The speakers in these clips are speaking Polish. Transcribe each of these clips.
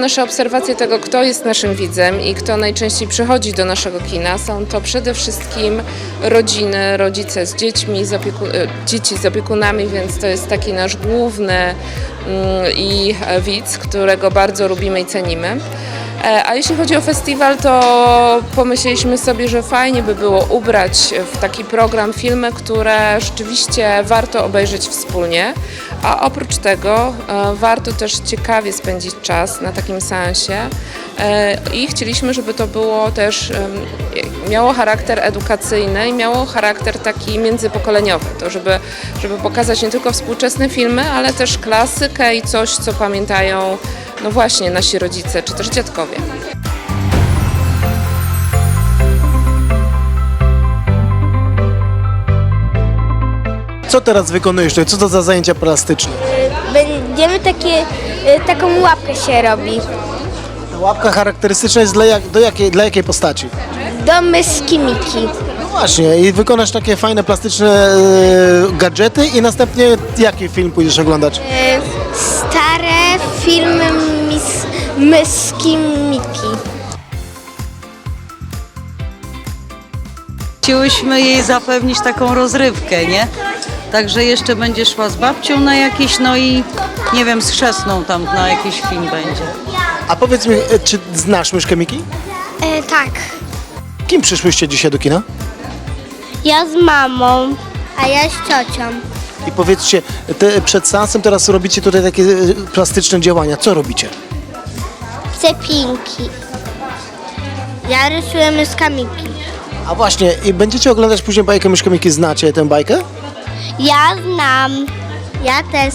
nasze obserwacje tego, kto jest naszym widzem i kto najczęściej przychodzi do naszego kina, są to przede wszystkim rodziny, rodzice z dziećmi, z e, dzieci z opiekunami, więc to jest taki nasz główny mm, i widz, którego bardzo lubimy i cenimy. E, A jeśli chodzi o festiwal, to pomyśleliśmy sobie, że fajnie by było ubrać w taki program filmy, które rzeczywiście warto obejrzeć wspólnie, a oprócz tego e, warto też ciekawie spędzić czas na takim seansie E, i chcieliśmy, żeby to było też, miało charakter edukacyjny i miało charakter taki międzypokoleniowy, to żeby, żeby pokazać nie tylko współczesne filmy, ale też klasykę i coś, co pamiętają no właśnie nasi rodzice czy też dziadkowie. Co teraz wykonujesz? tutaj? Co to za zajęcia plastyczne? Będziemy takie, y, taką łapkę się robi. Łapka charakterystyczna jest dla, jak, do jakiej, dla jakiej postaci? Do myski Miki. No właśnie, i wykonasz takie fajne, plastyczne e, gadżety i następnie jaki film pójdziesz oglądać? Y, Stare filmy mis, Miki. Chciałyśmy jej zapewnić taką rozrywkę, nie? Także jeszcze będzie szła z babcią na jakiś, no i nie wiem, z chrzestną tam na jakiś film będzie. A powiedz mi, e, czy znasz Myszkę Miki? E, tak. Kim przyszłyście dzisiaj do kina? Ja z mamą, a ja z ciocią. I powiedzcie, te, przed seansem teraz robicie tutaj takie e, plastyczne działania. Co robicie? Cepinki. Ja rysuję myska Miki. A właśnie, i będziecie oglądać później bajkę Myszkę Miki. Znacie tę bajkę? Ja znam. Ja też.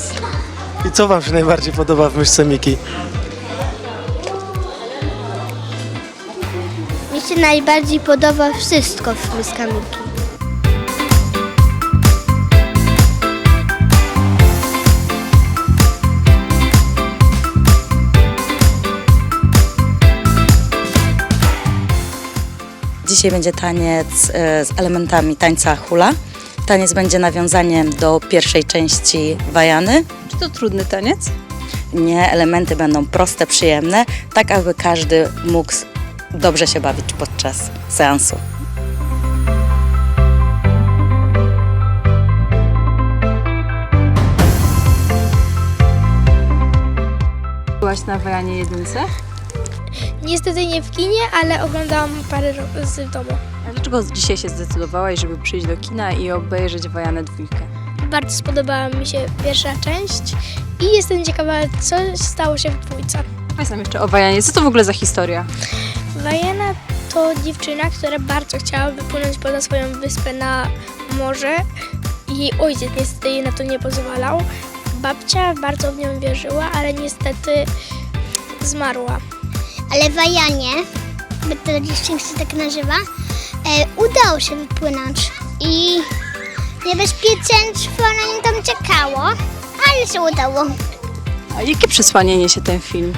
I co wam się najbardziej podoba w Myszce Miki? Mi się najbardziej podoba wszystko w myska Miki. Dzisiaj będzie taniec e, z elementami tańca hula. Taniec będzie nawiązaniem do pierwszej części Wajany. Czy to trudny taniec? Nie, elementy będą proste, przyjemne, tak aby każdy mógł dobrze się bawić podczas seansu. Byłaś na Wajanie jedynce? Niestety nie w kinie, ale oglądałam parę razy w domu. A dlaczego dzisiaj się zdecydowałaś, żeby przyjść do kina i obejrzeć Wajanę dwójkę? Bardzo spodobała mi się pierwsza część i jestem ciekawa, co stało się w dwójce. Nam jeszcze o Wajanie. Co to w ogóle za historia? Wajana to dziewczyna, która bardzo chciała wypłynąć poza swoją wyspę na morze i ojciec niestety jej na to nie pozwalał. Babcia bardzo w nią wierzyła, ale niestety zmarła. Ale w Wajanie, bo to się tak nazywa, e, udało się wypłynąć i niebezpieczeństwo na nim tam czekało, ale się udało. A jakie przesłanie niesie ten film?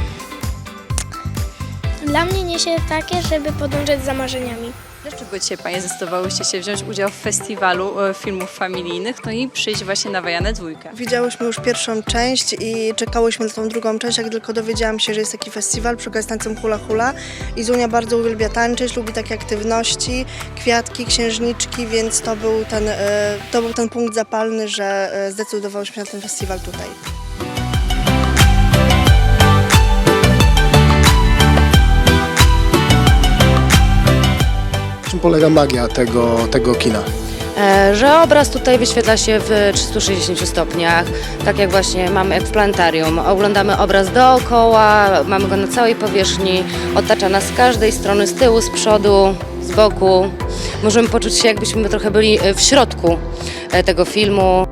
Dla mnie niesie takie, żeby podążać za marzeniami. Dlaczego dzisiaj Panie zdecydowałyście się wziąć udział w festiwalu e, filmów familijnych, no i przyjść właśnie na Wajanę dwójkę? Widziałyśmy już pierwszą część i czekałyśmy na tą drugą część, jak tylko dowiedziałam się, że jest taki festiwal przy tańcem hula hula. I Zunia bardzo uwielbia tańczyć, lubi takie aktywności, kwiatki, księżniczki, więc to był ten, e, to był ten punkt zapalny, że e, zdecydowałyśmy na ten festiwal tutaj. Czym polega magia tego, tego kina? E, że obraz tutaj wyświetla się w 360 stopniach, tak jak właśnie mamy jak w planetarium. Oglądamy obraz dookoła, mamy go na całej powierzchni, otacza nas z każdej strony, z tyłu, z przodu, z boku. Możemy poczuć się jakbyśmy trochę byli e, w środku e, tego filmu.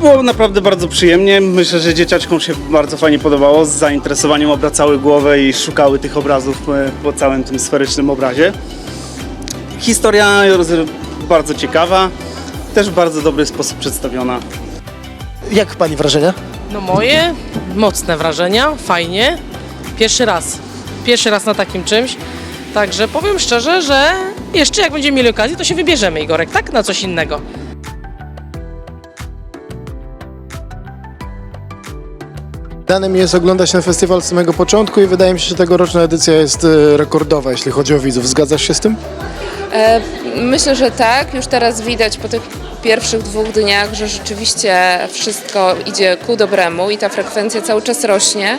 Było naprawdę bardzo przyjemnie. Myślę, że dzieciaczkom się bardzo fajnie podobało. Z zainteresowaniem obracały głowę i szukały tych obrazów po całym tym sferycznym obrazie. Historia jest bardzo ciekawa, też w bardzo dobry sposób przedstawiona. Jak pani wrażenia? No moje mocne wrażenia, fajnie. Pierwszy raz. Pierwszy raz na takim czymś. Także powiem szczerze, że jeszcze jak będziemy mieli okazję, to się wybierzemy, Igorek, tak? Na coś innego. Dane mi jest oglądać ten festiwal z samego początku i wydaje mi się, że tegoroczna edycja jest e, rekordowa, jeśli chodzi o widzów. Zgadzasz się z tym? E, Myślę, że tak. Już teraz widać po tych pierwszych dwóch dniach, że rzeczywiście wszystko idzie ku dobremu i ta frekwencja cały czas rośnie.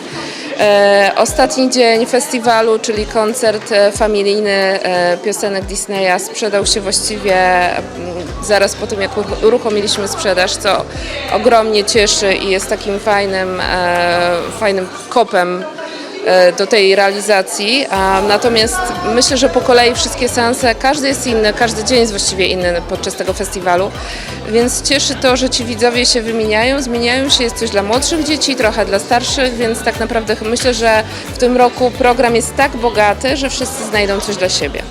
E, Ostatni dzień festiwalu, czyli koncert e, familijny piosenek Disneya sprzedał się właściwie mm, zaraz po tym, jak uruch- uruchomiliśmy sprzedaż, co ogromnie cieszy i jest takim fajnym, fajnym kopem do tej realizacji. Natomiast myślę, że po kolei wszystkie seanse, każdy jest inny, każdy dzień jest właściwie inny podczas tego festiwalu, więc cieszy to, że ci widzowie się wymieniają, zmieniają się, jest coś dla młodszych dzieci, trochę dla starszych, więc tak naprawdę myślę, że w tym roku program jest tak bogaty, że wszyscy znajdą coś dla siebie.